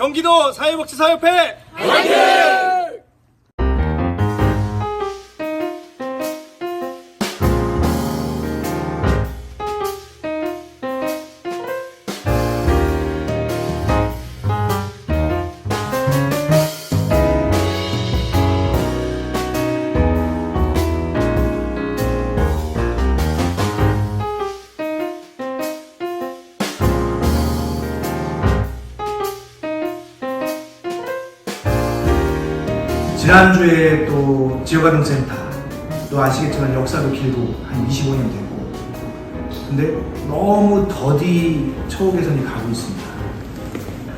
경기도 사회복지사협회 지난주에 또 지역아동센터 또 아시겠지만 역사도 길고 한 25년 됐고 근데 너무 더디 처우 개선이 가고 있습니다.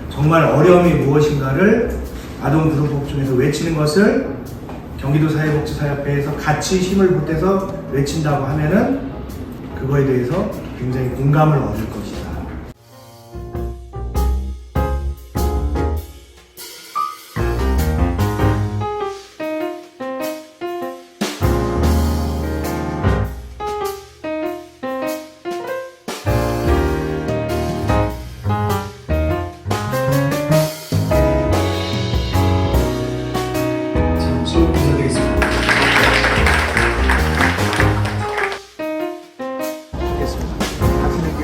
정말 어려움이 무엇인가를 아동그룹복중에서 외치는 것을 경기도 사회복지사협회에서 같이 힘을 보태서 외친다고 하면은 그거에 대해서 굉장히 공감을 얻을 것이다.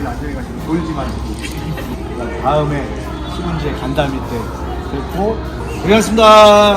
안전히 가시고 놀지 마시고 다음에 시문제 간담회 때 뵙고 고생하셨습니다.